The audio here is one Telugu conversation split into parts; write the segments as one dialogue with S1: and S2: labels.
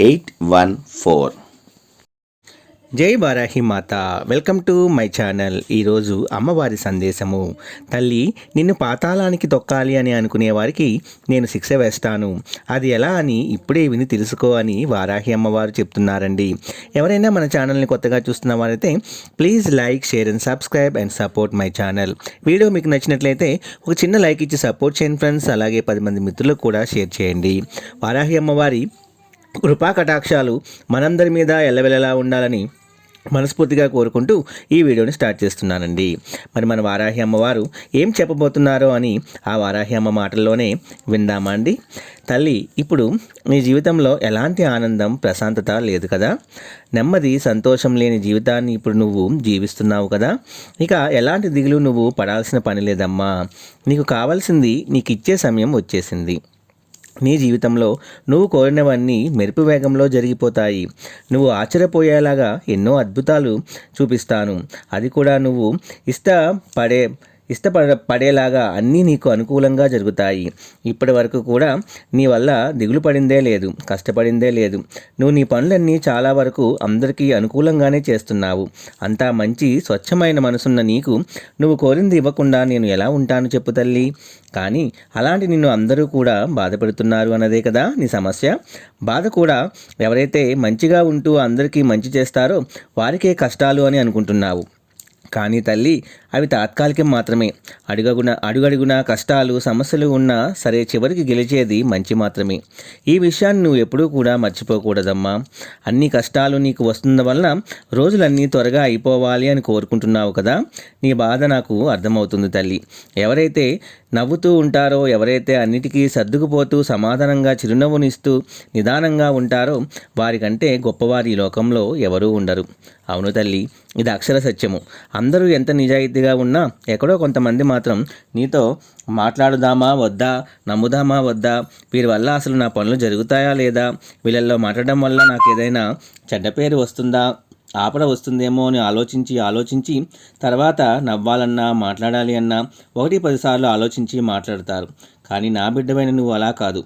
S1: eight one four.
S2: జై Varahi Mata. Welcome to my channel. ఈరోజు అమ్మవారి సందేశము. తల్లి నిన్ను పాతాళానికి తొక్కాలి అని అనుకునే వారికి నేను శిక్ష వేస్తాను. అది ఎలా అని ఇప్పుడే విని తెలుసుకో అని వారాహి అమ్మవారు చెప్తున్నారండి. ఎవరైనా మన ఛానల్ని కొత్తగా చూస్తున్న వారైతే please like share and subscribe and support my channel. Video మీకు నచ్చినట్లయితే ఒక చిన్న లైక్ ఇచ్చి సపోర్ట్ చేయండి ఫ్రెండ్స్. అలాగే పది మంది మిత్రులకు కూడా షేర్ చేయండి. వారాహి అమ్మవారి కృపా కటాక్షాలు మనందరి మీద ఎల్లవెల్లలా ఉండాలని మనస్ఫూర్తిగా కోరుకుంటూ ఈ వీడియోని స్టార్ట్ చేస్తున్నానండి. మరి మన వారాహి అమ్మవారు ఏం చెప్పబోతున్నారో అని ఆ వారాహి అమ్మ మాటల్లోనే విందామా అండి? తల్లి ఇప్పుడు నీ జీవితంలో ఎలాంటి ఆనందం ప్రశాంతత లేదు కదా? నెమ్మది సంతోషం లేని జీవితాన్ని ఇప్పుడు నువ్వు జీవిస్తున్నావు కదా? ఇక ఎలాంటి దిగులు నువ్వు పడాల్సిన పని లేదమ్మా. నీకు కావాల్సింది నీకు ఇచ్చే సమయం వచ్చేసింది. నీ జీవితంలో నువ్వు కోరినవన్నీ మెరుపు వేగంలో జరిగిపోతాయి. నువ్వు ఆశ్చర్యపోయేలాగా ఎన్నో అద్భుతాలు చూపిస్తాను. అది కూడా నువ్వు ఇష్టపడే ఇష్టపడ పడేలాగా అన్నీ నీకు అనుకూలంగా జరుగుతాయి. ఇప్పటి వరకు కూడా నీ వల్ల దిగులు పడిందే లేదు కష్టపడిందే లేదు. నువ్వు నీ పనులన్నీ చాలా వరకు అందరికీ అనుకూలంగానే చేస్తున్నావు. అంతా మంచి స్వచ్ఛమైన మనసున్న నీకు నువ్వు కోరింది ఇవ్వకుండా నేను ఎలా ఉంటాను చెప్పు తల్లి. కానీ అలాంటి నిన్ను అందరూ కూడా బాధపడుతున్నారు అన్నదే కదా నీ సమస్య. బాధ కూడా ఎవరైతే మంచిగా ఉంటూ అందరికీ మంచి చేస్తారో వారికే కష్టాలు అని అనుకుంటున్నావు. కానీ తల్లి అవి తాత్కాలికం మాత్రమే. అడుగగున అడుగడుగున కష్టాలు సమస్యలు ఉన్నా సరే చివరికి గెలిచేది మంచి మాత్రమే. ఈ విషయాన్ని నువ్వు ఎప్పుడూ కూడా మర్చిపోకూడదమ్మా. అన్ని కష్టాలు నీకు వస్తున్న వలన రోజులన్నీ త్వరగా అయిపోవాలి అని కోరుకుంటున్నావు కదా? నీ బాధ నాకు అర్థమవుతుంది తల్లి. ఎవరైతే నవ్వుతూ ఉంటారో ఎవరైతే అన్నిటికీ సర్దుకుపోతూ సమాధానంగా చిరునవ్వునిస్తూ నిదానంగా ఉంటారో వారికంటే గొప్పవారి ఈ లోకంలో ఎవరూ ఉండరు. అవును తల్లి ఇది అక్షర సత్యము. అందరూ ఎంత నిజాయితీగా ఉన్నా ఎక్కడో కొంతమంది మాత్రం నీతో మాట్లాడుదామా వద్దా నమ్ముదామా వద్దా వీరి వల్ల అసలు నా పనులు జరుగుతాయా లేదా వీళ్ళల్లో మాట్లాడడం వల్ల నాకు ఏదైనా చెడ్డ పేరు వస్తుందా ఆపద వస్తుందేమో అని ఆలోచించి ఆలోచించి తర్వాత నవ్వాలన్నా మాట్లాడాలి అన్నా ఒకటి పదిసార్లు ఆలోచించి మాట్లాడతారు. కానీ నా బిడ్డమైన నువ్వు అలా కాదు.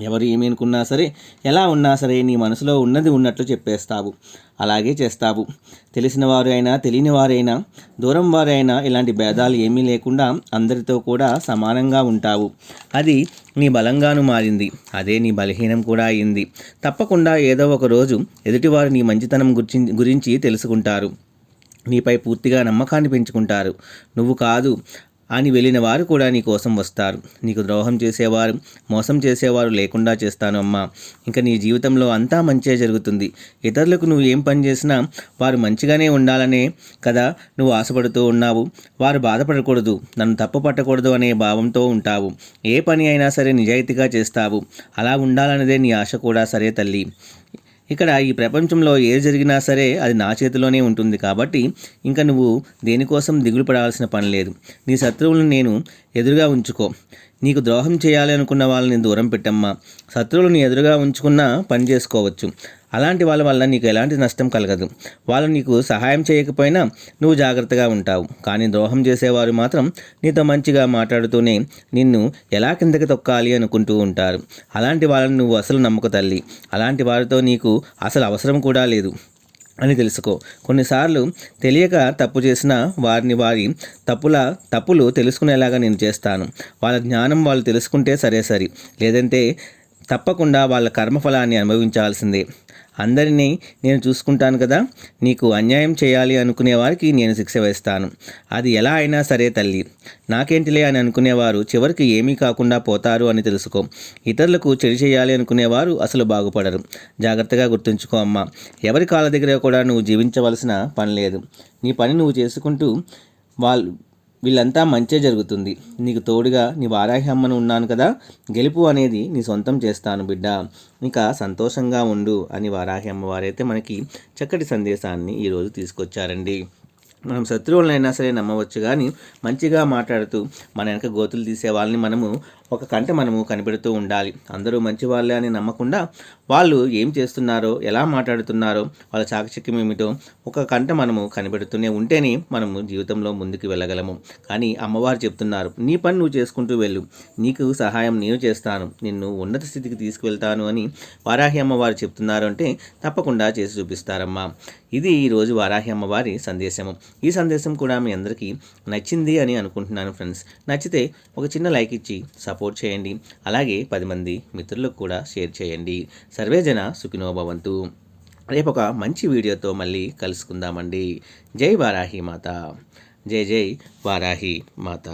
S2: ఎవరు ఏమనుకున్నా అనుకున్నా సరే ఎలా ఉన్నా సరే నీ మనసులో ఉన్నది ఉన్నట్లు చెప్పేస్తావు. అలాగే చేస్తావు. తెలిసిన వారు అయినా తెలియని వారైనా దూరం వారైనా ఇలాంటి భేదాలు ఏమీ లేకుండా అందరితో కూడా సమానంగా ఉంటావు. అది నీ బలంగాను మారింది. అదే నీ బలహీనం కూడా అయింది. తప్పకుండా ఏదో ఒక రోజు ఎదుటివారు నీ మంచితనం గురించి గురించి తెలుసుకుంటారు. నీపై పూర్తిగా నమ్మకాన్ని పెంచుకుంటారు. నువ్వు కాదు అని వెళ్ళిన వారు కూడా నీ కోసం వస్తారు. నీకు ద్రోహం చేసేవారు మోసం చేసేవారు లేకుండా చేస్తాను అమ్మా. ఇంకా నీ జీవితంలో అంతా మంచే జరుగుతుంది. ఇతరులకు నువ్వు ఏం పని చేసినా వారు మంచిగానే ఉండాలనే కదా నువ్వు ఆశపడుతూ ఉన్నావు. వారు బాధపడకూడదు. నన్ను తప్పు పట్టకూడదు అనే భావంతో ఉంటావు. ఏ పని అయినా సరే నిజాయితీగా చేస్తావు. అలా ఉండాలన్నదే నీ ఆశ కూడా సరే తల్లి. ఇక్కడ ఈ ప్రపంచంలో ఏది జరిగినా సరే అది నా చేతిలోనే ఉంటుంది కాబట్టి ఇంకా నువ్వు దేనికోసం దిగులు పడాల్సిన పని లేదు. నీ శత్రువులను నేను ఎదురుగా ఉంచుకో. నీకు ద్రోహం చేయాలి అనుకున్న వాళ్ళని దూరం పెట్టమ్మా. శత్రువులను ఎదురుగా ఉంచుకున్నా పని చేసుకోవచ్చు. అలాంటి వాళ్ళ వల్ల నీకు ఎలాంటి నష్టం కలగదు. వాళ్ళు నీకు సహాయం చేయకపోయినా నువ్వు జాగ్రత్తగా ఉంటావు. కానీ ద్రోహం చేసేవారు మాత్రం నీతో మంచిగా మాట్లాడుతూనే నిన్ను ఎలా కిందకి తొక్కాలి అనుకుంటూ ఉంటారు. అలాంటి వాళ్ళని నువ్వు అసలు నమ్మక తల్లి. అలాంటి వారితో నీకు అసలు అవసరం కూడా లేదు అని తెలుసుకో. కొన్నిసార్లు తెలియక తప్పు చేసిన వారిని వారి తప్పుల తప్పులు తెలుసుకునేలాగా నేను చేస్తాను. వాళ్ళ జ్ఞానం వాళ్ళు తెలుసుకుంటే సరే సరి. లేదంటే తప్పకుండా వాళ్ళ కర్మఫలాన్ని అనుభవించాల్సిందే. అందరినీ నేను చూసుకుంటాను కదా. నీకు అన్యాయం చేయాలి అనుకునే వారికి నేను శిక్ష వేస్తాను. అది ఎలా అయినా సరే తల్లి. నాకేంటిలే అని అనుకునేవారు చివరికి ఏమీ కాకుండా పోతారు అని తెలుసుకో. ఇతరులకు చెడు చేయాలి అనుకునేవారు అసలు బాగుపడరు. జాగ్రత్తగా గుర్తుంచుకో అమ్మా. ఎవరి కాళ్ళ దగ్గర కూడా నువ్వు జీవించవలసిన పని లేదు. నీ పని నువ్వు చేసుకుంటూ వాళ్ళు వీళ్ళంతా మంచే జరుగుతుంది. నీకు తోడుగా నీ వారాహి అమ్మను ఉన్నాను కదా గెలుపు అనేది నీ సొంతం చేస్తాను బిడ్డ. ఇంకా సంతోషంగా ఉండు అని వారాహి అమ్మవారైతే మనకి చక్కటి సందేశాన్ని ఈరోజు తీసుకొచ్చారండి. మనం శత్రువులనైనా సరే నమ్మవచ్చు కానీ మంచిగా మాట్లాడుతూ మన వెనక గోతులు తీసే వాళ్ళని మనము ఒక కంట మనము కనిపెడుతూ ఉండాలి. అందరూ మంచి వాళ్ళే అని నమ్మకుండా వాళ్ళు ఏం చేస్తున్నారో ఎలా మాట్లాడుతున్నారో వాళ్ళ చాకచక్యం ఏమిటో ఒక కంట మనము కనిపెడుతూనే ఉంటేనే మనము జీవితంలో ముందుకు వెళ్ళగలము. కానీ అమ్మవారు చెప్తున్నారు నీ పని నువ్వు చేసుకుంటూ వెళ్ళు. నీకు సహాయం నేను చేస్తాను. నిన్ను ఉన్నత స్థితికి తీసుకువెళ్తాను అని వారాహి అమ్మవారు చెప్తున్నారు అంటే తప్పకుండా చేసి చూపిస్తారమ్మా. ఇది ఈరోజు వారాహి అమ్మవారి సందేశము. ఈ సందేశం కూడా మీ అందరికీ నచ్చింది అని అనుకుంటున్నాను ఫ్రెండ్స్. నచ్చితే ఒక చిన్న లైక్ ఇచ్చి సపోర్ట్ చేయండి. అలాగే పది మంది మిత్రులకు కూడా షేర్ చేయండి. సర్వేజన సుఖినోభవంతు రేపు ఒక మంచి వీడియోతో మళ్ళీ కలుసుకుందామండి. జై వారాహి మాత. జై జై వారాహి మాత.